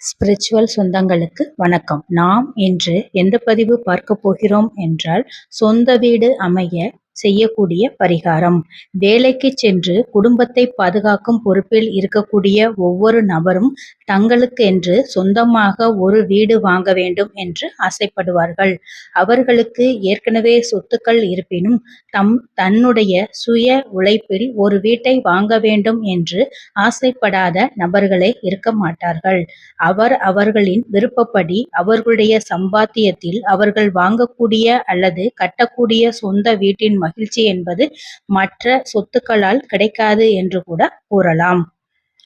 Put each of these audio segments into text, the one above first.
Spiritual சொந்தங்களுக்கு வணக்கம். நாம் இன்று எந்த பதிவு பார்க்க போகிறோம் என்றால் சொந்த வீடு அமைய செய்யக்கூடிய பரிகாரம். வேலைக்கு சென்று குடும்பத்தை பாதுகாக்கும் பொறுப்பில் இருக்கக்கூடிய ஒவ்வொரு நபரும் தங்களுக்கு என்று சொந்தமாக ஒரு வீடு வாங்க வேண்டும் என்று ஆசைப்படுவார்கள். அவர்களுக்கு ஏற்கனவே சொத்துக்கள் இருப்பினும் தம் தன்னுடைய சுய உழைப்பில் ஒரு வீட்டை வாங்க வேண்டும் என்று ஆசைப்படாத நபர்களே இருக்க மாட்டார்கள். அவர் அவர்களின் விருப்பப்படி அவர்களுடைய சம்பாத்தியத்தில் அவர்கள் வாங்கக்கூடிய அல்லது கட்டக்கூடிய சொந்த வீட்டின் மகிழ்ச்சி என்பது மற்ற சொத்துக்களால் கிடைக்காது என்று கூட கூறலாம்.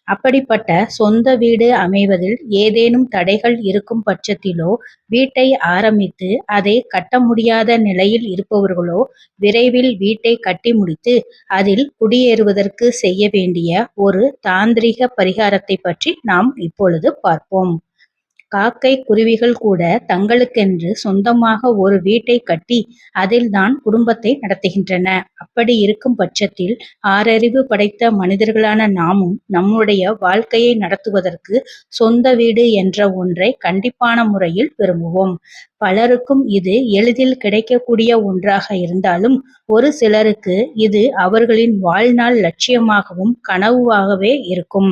அப்படிப்பட்ட சொந்த வீடு அமைவதில் ஏதேனும் தடைகள் இருக்கும் பட்சத்திலோ வீட்டை ஆரம்பித்து அதை கட்ட முடியாத நிலையில் இருப்பவர்களோ விரைவில் வீட்டை கட்டி முடித்து அதில் குடியேறுவதற்கு செய்ய வேண்டிய ஒரு தாந்திரிக பரிகாரத்தை பற்றி நாம் இப்பொழுது பார்ப்போம். காக்கை குருவிகள் கூட தங்களுக்கென்று சொந்தமாக ஒரு வீட்டை கட்டி அதில்தான் குடும்பத்தை நடத்துகின்றன. அப்படி இருக்கும் பட்சத்தில் ஆறறிவு படைத்த மனிதர்களான நாமும் நம்முடைய வாழ்க்கையை நடத்துவதற்கு சொந்த வீடு என்ற ஒன்றை கண்டிப்பான முறையில் விரும்புவோம். பலருக்கும் இது எளிதில் கிடைக்கக்கூடிய ஒன்றாக இருந்தாலும் ஒரு சிலருக்கு இது அவர்களின் வாழ்நாள் லட்சியமாகவும் கனவுவாகவே இருக்கும்.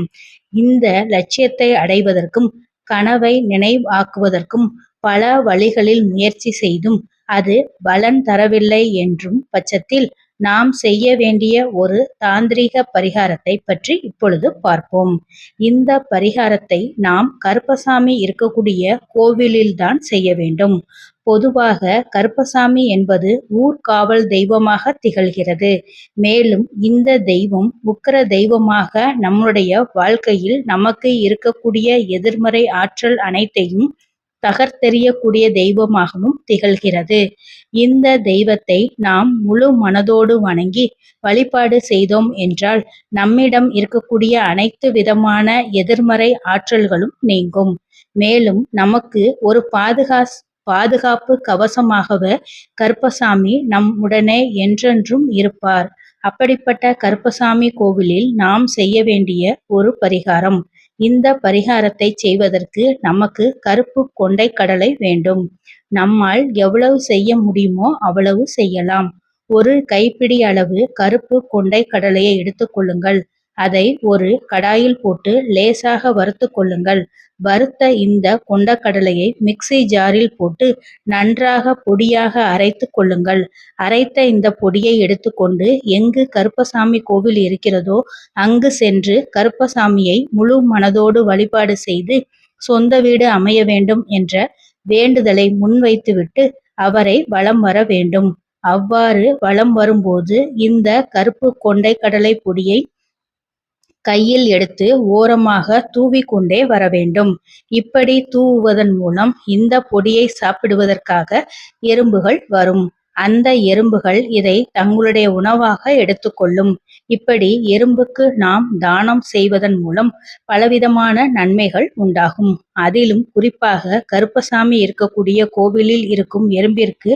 இந்த லட்சியத்தை அடைவதற்கும் கனவை நினைவாக்குவதற்கும் பல வழிகளில் முயற்சி செய்தும் அது பலன் தரவில்லை என்றும் பட்சத்தில் நாம் செய்ய வேண்டிய ஒரு தாந்திரிக பரிகாரத்தை பற்றி இப்பொழுது பார்ப்போம். இந்த பரிகாரத்தை நாம் கருப்பசாமி இருக்கக்கூடிய கோவிலில்தான் செய்ய வேண்டும். பொதுவாக கருப்பசாமி என்பது ஊர்காவல் தெய்வமாக திகழ்கிறது. மேலும் இந்த தெய்வம் உக்கிர தெய்வமாக நம்முடைய வாழ்க்கையில் நமக்கு இருக்கக்கூடிய எதிர்மறை ஆற்றல் அனைத்தையும் தகர்த்தெறியக்கூடிய தெய்வமாகவும் திகழ்கிறது. இந்த தெய்வத்தை நாம் முழு மனதோடு வணங்கி வழிபாடு செய்தோம் என்றால் நம்மிடம் இருக்கக்கூடிய அனைத்து விதமான எதிர்மறை ஆற்றல்களும் நீங்கும். மேலும் நமக்கு ஒரு பாதுகா பாதுகாப்பு கவசமாகவே கருப்பசாமி நம் உடனே என்றென்றும் இருப்பார். அப்படிப்பட்ட கருப்பசாமி கோவிலில் நாம் செய்ய வேண்டிய ஒரு பரிகாரம். இந்த பரிகாரத்தை செய்வதற்கு நமக்கு கருப்பு கொண்டை கடலை வேண்டும். நம்மால் எவ்வளவு செய்ய முடியுமோ அவ்வளவு செய்யலாம். ஒரு கைப்பிடி அளவு கருப்பு கொண்டை கடலையை எடுத்துக்கொள்ளுங்கள் அதை ஒரு கடாயில் போட்டு லேசாக வறுத்து கொள்ளுங்கள். வறுத்த இந்த கொண்டக்கடலையை மிக்சி ஜாரில் போட்டு நன்றாக பொடியாக அரைத்து கொள்ளுங்கள். அரைத்த இந்த பொடியை எடுத்துக்கொண்டு எங்கு கருப்பசாமி கோவில் இருக்கிறதோ அங்கு சென்று கருப்பசாமியை முழு மனதோடு வழிபாடு செய்து சொந்த வீடு அமைய வேண்டும் என்ற வேண்டுதலை முன்வைத்துவிட்டு அவரை வலம் வர வேண்டும். அவ்வாறு வலம் வரும்போது இந்த கருப்பு கொண்டைக்கடலை பொடியை கையில் எடுத்து ஓரமாக தூவிக்கொண்டே வர வேண்டும் இப்படி தூவுவதன் மூலம் இந்த பொடியை சாப்பிடுவதற்காக எறும்புகள் வரும். அந்த எறும்புகள் இதை தங்களுடைய உணவாக எடுத்துக்கொள்ளும். இப்படி எறும்புக்கு நாம் தானம் செய்வதன் மூலம் பலவிதமான நன்மைகள் உண்டாகும். அதிலும் குறிப்பாக கருப்பசாமி இருக்கக்கூடிய கோவிலில் இருக்கும் எறும்பிற்கு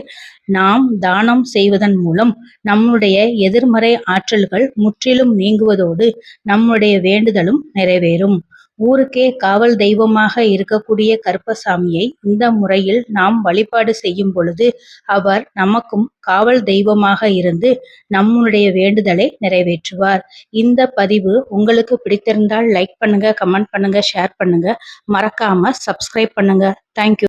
நாம் தானம் செய்வதன் மூலம் நம்முடைய எதிர்மறை ஆற்றல்கள் முற்றிலும் நீங்குவதோடு நம்முடைய வேண்டுதலும் நிறைவேறும். ஊருக்கே காவல் தெய்வமாக இருக்கக்கூடிய கருப்பசாமியை இந்த முறையில் நாம் வழிபாடு செய்யும் பொழுது அவர் நமக்கும் காவல் தெய்வமாக இருந்து நம்முடைய வேண்டுதலை நிறைவேற்றுவார். இந்த பதிவு உங்களுக்கு பிடித்திருந்தால் லைக் பண்ணுங்க கமெண்ட் பண்ணுங்க ஷேர் பண்ணுங்க. மறக்காம சப்ஸ்கிரைப் பண்ணுங்க. தேங்க்யூ